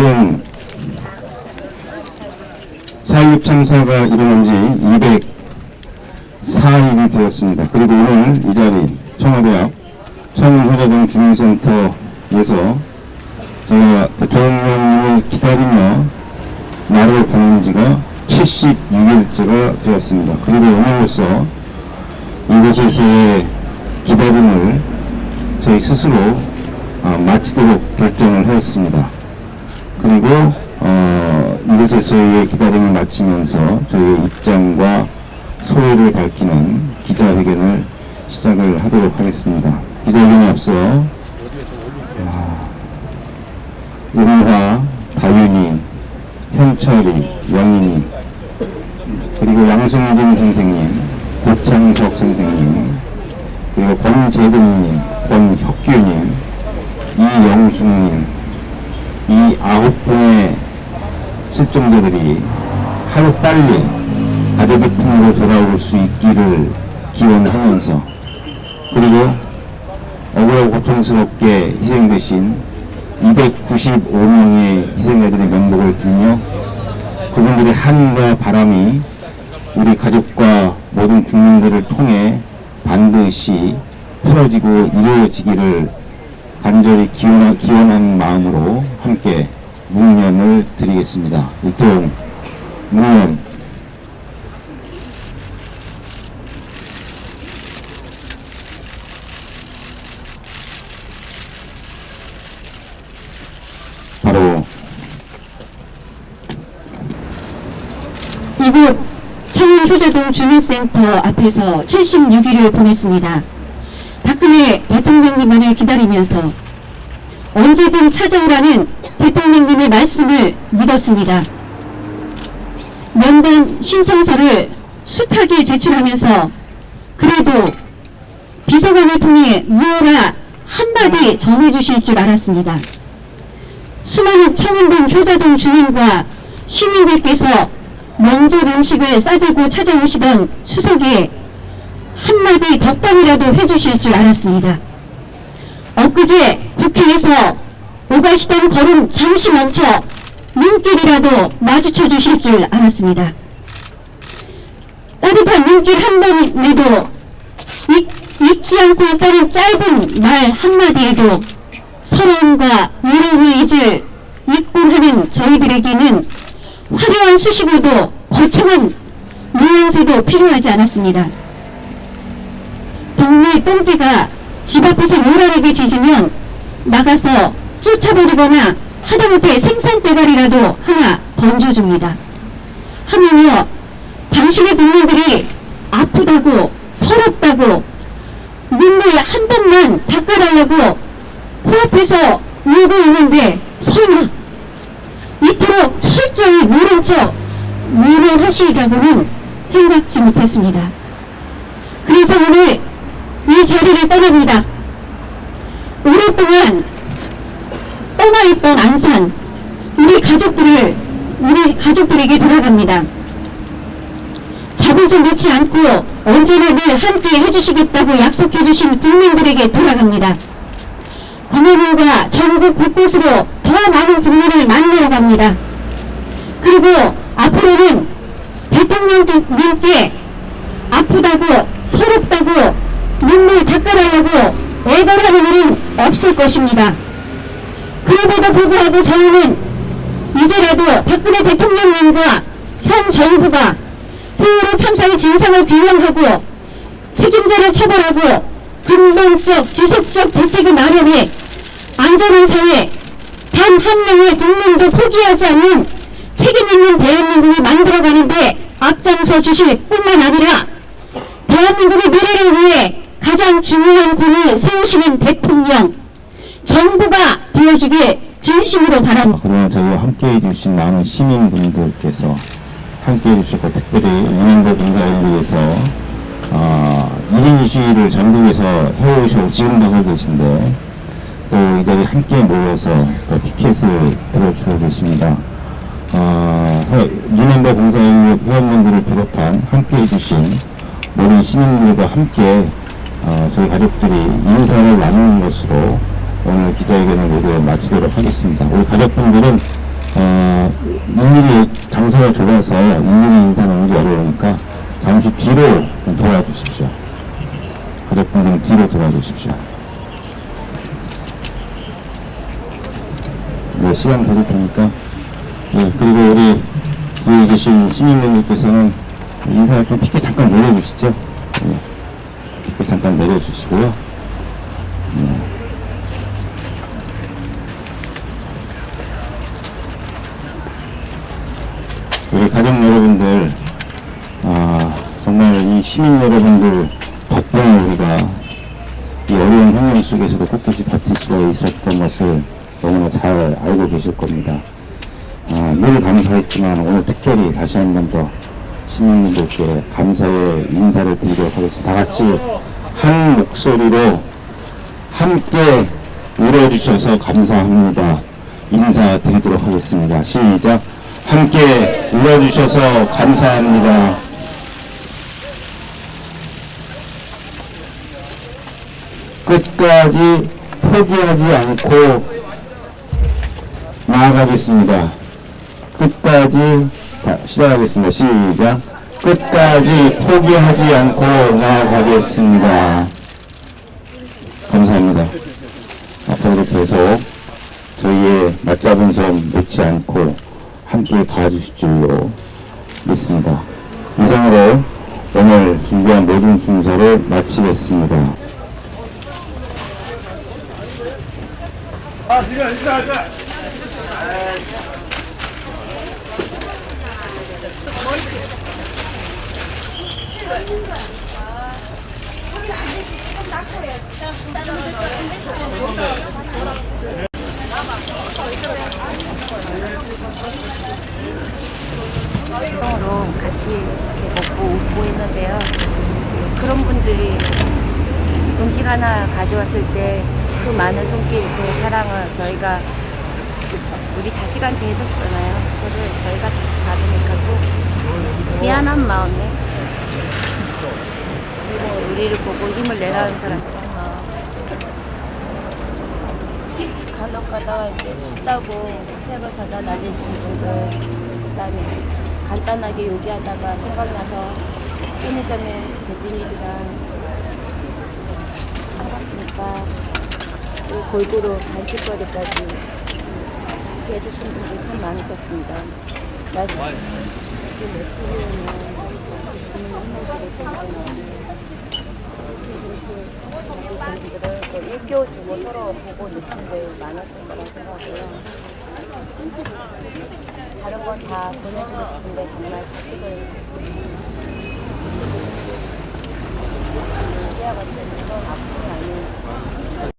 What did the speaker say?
오늘은 4.16 참사가 일어난 지 204일이 되었습니다. 그리고 오늘 이 자리 청와대앞 청호자동 주민센터에서 제가 대통령을 기다리며 나를 보낸 지가 76일째가 되었습니다. 그리고 오늘로써 이곳에서의 기다림을 저희 스스로 어, 마치도록 결정을 하였습니다. 그리고 어, 이곳에서의 기다림을 마치면서 저희의 입장과 소회를 밝히는 기자회견을 시작을 하도록 하겠습니다. 기자회견에 앞서 아, 은화, 다윤이, 현철이, 영인이 그리고 양승진 선생님, 고창석 선생님 그리고 권재근님, 권혁규님, 이영숙님 이 아홉 분의 실종자들이 하루 빨리 품으로 돌아올 수 있기를 기원하면서 그리고 억울하고 고통스럽게 희생되신 295명의 희생자들의 명복을 빌며 그분들의 한과 바람이 우리 가족과 모든 국민들을 통해 반드시 풀어지고 이루어지기를 간절히 기원, 기원하는 마음으로 함께 묵념을 드리겠습니다. 일동 묵념 바로 이곳 청년 효자동 주민센터 앞에서 76일을 보냈습니다. 박근혜 대통령님만을 기다리면서 언제든 찾아오라는 대통령님의 말씀을 믿었습니다. 면담 신청서를 숱하게 제출하면서 그래도 비서관을 통해 무어라 한마디 전해주실 줄 알았습니다. 수많은 청운동 효자동 주민과 시민들께서 명절 음식을 싸들고 찾아오시던 추석에 한마디 덕담이라도 해주실 줄 알았습니다. 엊그제 국회에서 오가시던 걸음 잠시 멈춰 눈길이라도 마주쳐 주실 줄 알았습니다. 따뜻한 눈길 한 번에도 잊, 잊지 않고 있다는 짧은 말 한마디에도 서러움과 위로를 잊을 잊곤 하는 저희들에게는 화려한 수식어도 거창한 모양새도 필요하지 않았습니다. 동네 똥개가 집 앞에서 요란하게 짖으면 나가서 쫓아버리거나 하다못해 생선대가리라도 하나 던져줍니다. 하물며 당신의 국민들이 아프다고 서럽다고 눈물 한 번만 닦아달라고 코앞에서 울고 있는데 설마 이토록 철저히 모른 척 모면하시리라고는 생각지 못했습니다. 그래서 오늘 이 자리를 떠납니다. 오랫동안 떠나 있던 안산, 우리 가족들을, 우리 가족들에게 돌아갑니다. 자부좀 놓지 않고 언제나 늘 함께 해주시겠다고 약속해 주신 국민들에게 돌아갑니다. 광화문과 전국 곳곳으로 더 많은 국민을 만나러 갑니다. 그리고 앞으로는 대통령님께 아프다고 서럽다고 눈물 닦아달라고 애걸하는 일은 없을 것입니다. 그럼에도 불구하고 저희는 이제라도 박근혜 대통령님과 현 정부가 세월호 참사의 진상을 규명하고 책임자를 처벌하고 근본적 지속적 대책을 마련해 안전한 사회 단 한 명의 국민도 포기하지 않는 책임 있는 대한민국을 만들어가는데 앞장서 주실 뿐만 아니라 대한민국의 미래를 위해 가장 중요한 공을 세우시는 대통령 정부가 되어주길 진심으로 바랍니다. 그동안 저희와 함께 해 주신 많은 시민분들께서 함께 해 주셨고 특별히 유인도 봉사인들에서 어, 1인 시위를 전국에서 해오셔 지금도 하고 계신데 또 이 자리에 함께 모여서 또 피켓을 들어주고 계십니다. 어, 유인도 봉사인력 회원분들을 비롯한 함께 해 주신 모든 시민들과 함께 어, 저희 가족들이 인사를 나누는 것으로 오늘 기자회견을 모두 마치도록 하겠습니다. 우리 가족분들은 어, 일일이 장소가 좁아서 일일이 인사 나누기 어려우니까 잠시 뒤로 좀 돌아주십시오. 가족분들은 뒤로 돌아주십시오. 네, 시간 테니까. 네, 그리고 우리 뒤에 계신 시민분들께서는 인사를 좀 피켓 잠깐 내려주시죠. 네, 피켓 잠깐 내려주시고요. 네. 가족 여러분들, 아, 정말 이 시민 여러분들 덕분에 우리가 이 어려운 환경 속에서도 꿋꿋이 버틸 수가 있었던 것을 너무나 잘 알고 계실 겁니다. 아, 늘 감사했지만 오늘 특별히 다시 한 번 더 시민분들께 감사의 인사를 드리도록 하겠습니다. 다 같이 한 목소리로 함께 울어주셔서 감사합니다. 인사드리도록 하겠습니다. 시작. 함께 울어주셔서 감사합니다. 끝까지 포기하지 않고 나아가겠습니다. 끝까지 다 시작하겠습니다. 시작. 끝까지 포기하지 않고 나아가겠습니다. 감사합니다. 앞으로도 계속 저희의 맞잡은 손 놓지 않고 함께 가주실 줄로 믿습니다. 이상으로 오늘 준비한 모든 순서를 마치겠습니다. 으로 같이 이렇게 먹고 웃고 했는데요. 예, 그런 분들이 음식 하나 가져왔을 때 그 많은 손길, 그 사랑을 저희가 우리 자식한테 해줬잖아요. 그거를 저희가 다시 받으니까 또 미안한 마음에 다시 우리를 보고 힘을 내라는 사람들 간혹 가다가 이제 춥다고 팩을 사다 놔주신 분들 그다음에 간단하게 요기하다가 생각나서 편의점에 배지밀이랑 사봤으니까 또 골고루 간식거리까지 이렇게 해주신 분들이 참 많으셨습니다. 날씨 며칠이면 주민 한마디로 전지 또 일깨워주고 서로 보고 느낀 게 많았을 거라고 생각하고요. 다른 건 다 보내주고 싶은데 정말 자식을 해야 같은 건 앞으로